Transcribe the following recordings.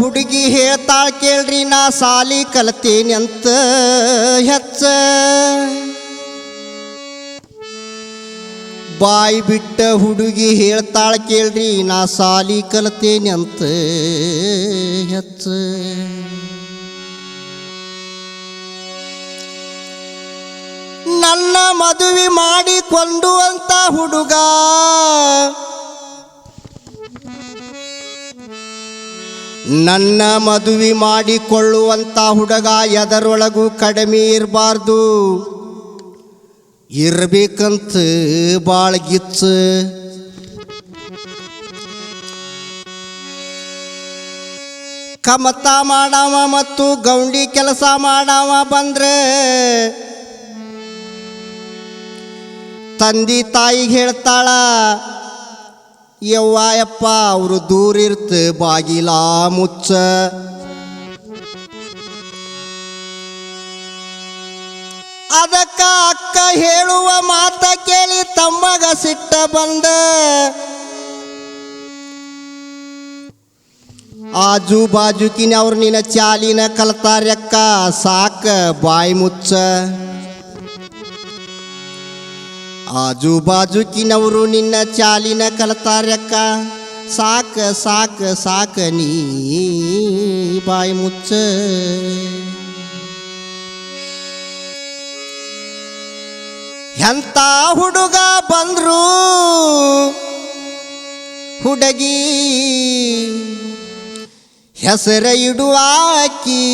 ಹುಡುಗಿ ಹೇಳ್ತಾಳ ಕೇಳ್ರಿ, ನಾ ಸಾಲಿ ಕಲ್ತೀನಿ ಅಂತ ಹೆಚ್ಚ. ಬಾಯಿ ಬಿಟ್ಟ ಹುಡುಗಿ ಹೇಳ್ತಾಳ ಕೇಳ್ರಿ, ನಾ ಸಾಲಿ ಕಲ್ತೇನೆ ಅಂತ ಹೆಚ್ಚ. ನನ್ನ ಮದುವೆ ಮಾಡಿಕೊಂಡು ಅಂತ ಹುಡುಗ ನನ್ನ ಮದುವೆ ಮಾಡಿಕೊಳ್ಳುವಂಥ ಹುಡುಗ ಎದರೊಳಗೂ ಕಡಿಮೆ ಇರಬಾರ್ದು. ಇರ್ಬೇಕಂತ ಭಾಳ ಗಿಚ್ಚ. ಕಮತ ಮಾಡವ ಮತ್ತು ಗೌಂಡಿ ಕೆಲಸ ಮಾಡವ ಬಂದ್ರೆ ತಂದಿ ತಾಯಿಗೆ ಹೇಳ್ತಾಳ ಯವ್ವ ಯಪ್ಪ ಅವರು ದೂರಿರ್ತ ಬಾಗಿಲ ಮುಚ್ಚ. ಅದಕ್ಕ ಅಕ್ಕ ಹೇಳುವ ಮಾತ ಕೇಳಿ ತಮ್ಮಗ ಸಿಟ್ಟ ಬಂದ. ಆಜು ಬಾಜುಕಿನ ಅವ್ರು ನಿನ್ನ ಚಾಲಿನ ಕಲ್ತಾರ್ಯಕ್ಕ, ಸಾಕ ಬಾಯಿ ಮುಚ್ಚ. ಆಜು ಬಾಜುಕಿನವರು ನಿನ್ನ ಚಾಲಿನ ಕಲತಾರ್ಯಕ್ಕ. ಸಾಕ ಸಾಕ ಸಾಕ ನೀ ಬಾಯಿ ಮುಚ್ಚ. ಎಂತ ಹುಡುಗ ಬಂದ್ರು ಹುಡುಗಿ ಹೆಸರ ಇಡುವಾಕಿ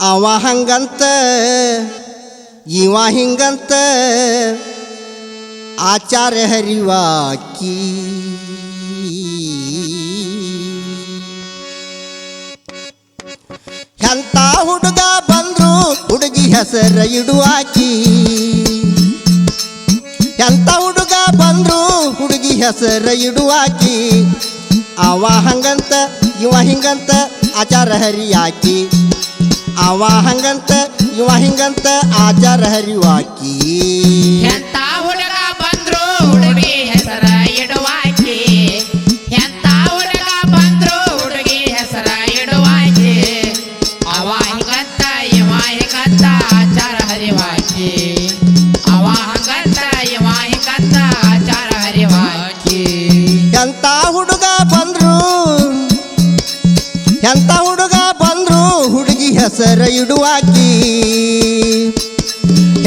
ಅವ ಹಂಗಂತ ಇವ ಹಿಂಗಂತ ಆಚಾರ ಹರಿವಾಕಿ. ಎಂತ ಹುಡುಗ ಬಂದ್ರು ಹುಡುಗಿ ಹೆಸರ ಇಡುವಾಕಿ. ಎಂತ ಹುಡುಗ ಬಂದ್ರು ಹುಡುಗಿ ಹೆಸರ ಇಡುವಾಕಿ. ಅವ ಹಂಗಂತ, ಇವ ಹಿಂಗಂತ ಆಚಾರ ಹರಿಯಾಕಿ. ಅವ ಹಂಗಂತ ಇವ ಹಿಂಗಂತ ಆಚಾರ ಹರಿವಾಕಿ.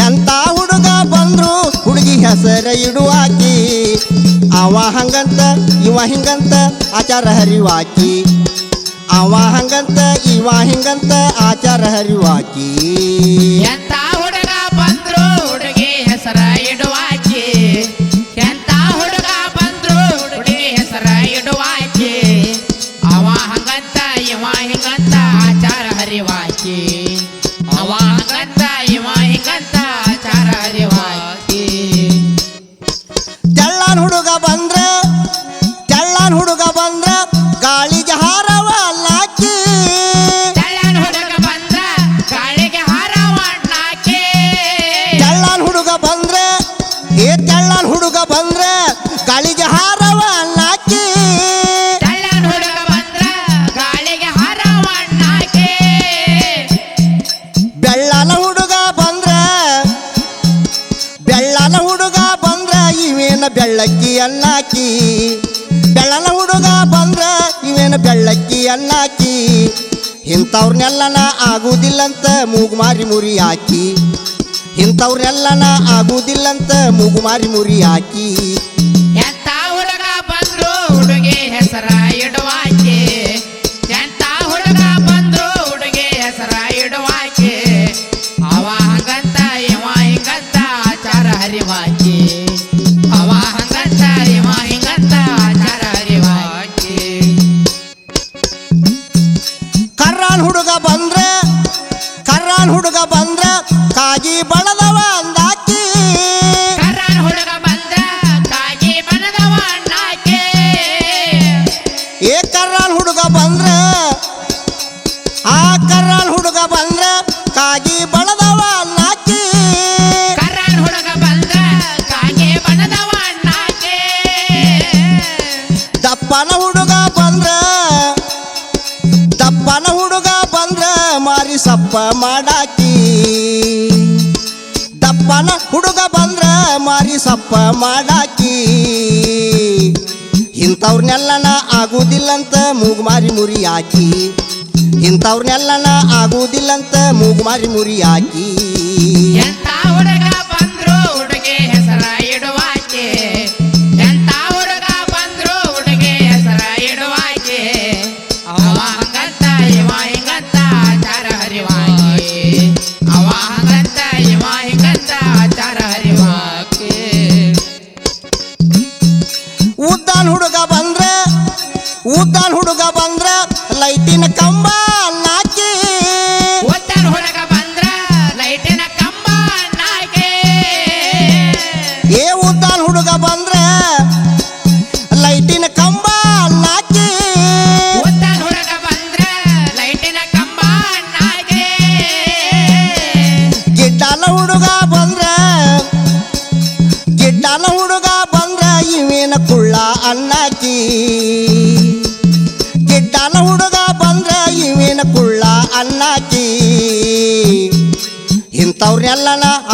ಎಂತ ಹುಡುಗ ಬಂದ್ರು ಹುಡುಗಿ ಹೆಸರ ಇಡುವಾಕಿ ಅವ ಹಂಗಂತ, ಇವ ಹಿಂಗಂತ ಆಚಾರ ಹರಿವಾಕಿ ಅವ ಹಂಗಂತ, ಇವ ಹಿಂಗಂತ ಆಚಾರ ಹರಿವಾಕಿ ಅನ್ನಾಕಿ ಬೆಳ್ಳನ ಹುಡುಗ ಬಂದ್ರ ಇವೇನು ಬೆಳ್ಳಕ್ಕಿ ಅನ್ನಾಕಿ. ಇಂಥವ್ರನ್ನೆಲ್ಲನ ಆಗುವುದಿಲ್ಲಂತ ಮೂಗು ಮಾರಿ ಮುರಿ ಹಾಕಿ. ಇಂಥವ್ರನ್ನೆಲ್ಲನ ಆಗುವುದಿಲ್ಲಂತ ಮೂಗು ಮಾರಿ ಮುರಿ ಹಾಕಿ. ದಪ್ಪನ ಹುಡುಗ ಬಂದ್ರ, ದಪ್ಪನ ಹುಡುಗ ಬಂದ್ರ ಮಾರಿ ಸಪ್ಪ ಮಾಡಾಕಿ. ದಪ್ಪನ ಹುಡುಗ ಬಂದ್ರ ಮಾರಿ ಸಪ್ಪ ಮಾಡಾಕಿ. ಇಂಥವ್ರನ್ನೆಲ್ಲನ ಆಗುವುದಿಲ್ಲಂತ ಮೂಗು ಮಾರಿ ಮುರಿ ಹಾಕಿ. ಇಂಥವ್ರನ್ನೆಲ್ಲನ ಆಗುವುದಿಲ್ಲಂತ ಮೂಗು ಮಾರಿ ಮುರಿ ಹಾಕಿ.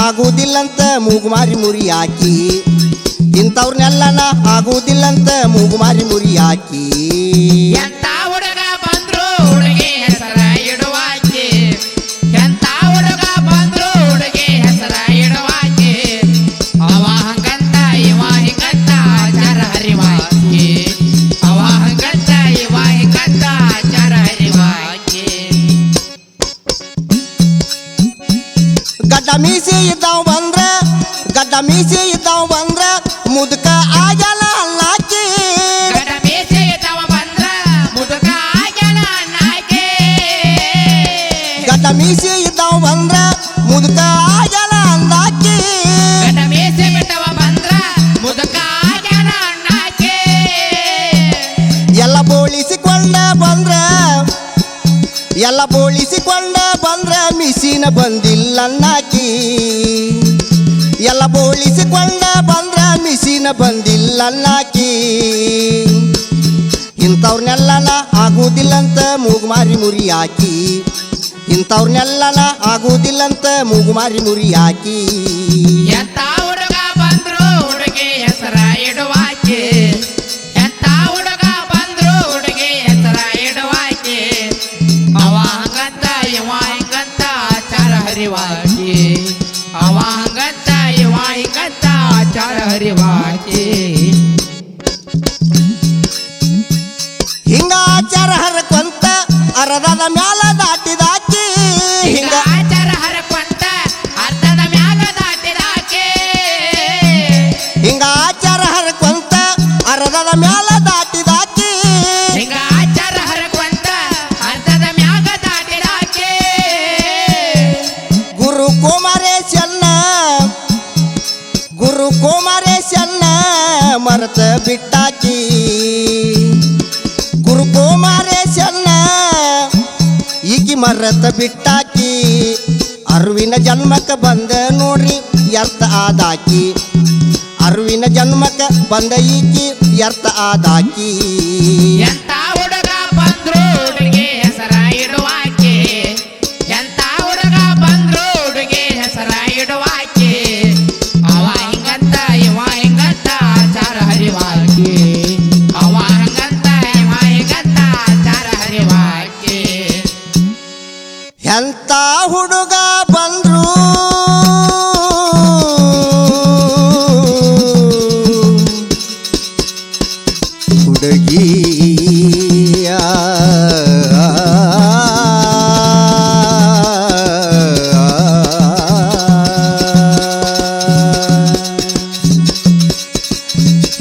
ಆಗುವುದಿಲ್ಲಂತ ಮೂಗು ಮಾರಿ ಮುರಿ ಹಾಕಿ ಇಂಥವ್ರನ್ನೆಲ್ಲನ ಆಗುವುದಿಲ್ಲಂತ ಮೂಗು ಮಾರಿ ಮುರಿ ಗಡ್ಡ ಮೀಸಿ ಇದ್ದಾವ್ ಬಂದ್ರ ಗಡ್ಡ ಮೀಸಿ ಇದ್ದಾವ್ ಬಂದ್ರ ಮುದುಕ ಆಗಲ್ಲ ಅಲ್ಲಾಕಿ ಗಡ್ಡ ಮೀಸಿ ಇದ್ದಾವ್ ಬಂದ್ರ ಮುದುಕ ಆಗಲ್ಲ ಅಲ್ಲಾಕಿ ಎಲ್ಲ ಬೋಳಿಸಿಕೊಂಡ ಬಂದ್ರ ಎಲ್ಲ ಬೋಳಿಸಿಕೊಂಡ ಬಂದ್ರ ಮಿಸಿನ ಬಂದಿಲ್ಲ ಎಲ್ಲ ಬೋಳಿಸಿಕೊಂಡ ಬಂದ್ರ ಮಿಸಿನ ಬಂದಿಲ್ಲ ನಾಕಿ ಇಂಥವ್ರನ್ನೆಲ್ಲನ ಮೂಗು ಮಾರಿ ಮುರಿ ಹಾಕಿ. ಇಂಥವ್ರನ್ನೆಲ್ಲನ ಮೂಗು ಮಾರಿ ಮುರಿ ಹಾಕಿ. ಅರದದ ಮ್ಯಾಲ ದಾಟಿದಾಕಿ ಹಿಂಗ ಹಿಂಗ ಆಚಾರ ಹರಕೊಂತ ಮ್ಯಾಲ ಮ್ಯಾಗ ದಾಟಿದಾಕೆ ಹಿಂಗ ಆಚಾರ ಹರಕೊಂತ ಅರ್ಧದ ಮ್ಯಾಲ ದಾಟಿದಾಕಿ ಹಿಂಗ ಆಚಾರ ಹರಕೊಂತ ಮ್ಯಾಲ ಮ್ಯಾಗ ದಾಟಿದಾಕೆ ಗುರು ಕುಮಾರೇಶನ್ನ ಗುರು ಕುಮಾರೇಶನ್ನ ಮರೆತ ಮರೆತ ಬಿಟ್ಟಾಕಿ ಅರುವಿನ ಜನ್ಮಕ್ಕೆ ಬಂದ ನೋಡ್ರಿ ಎರ್ತ ಆದಾಕಿ. ಅರುವಿನ ಜನ್ಮಕ್ಕೆ ಬಂದ ಈಕಿ ಎರ್ತ ಆದಾಕಿ.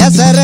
ಹೆಸರ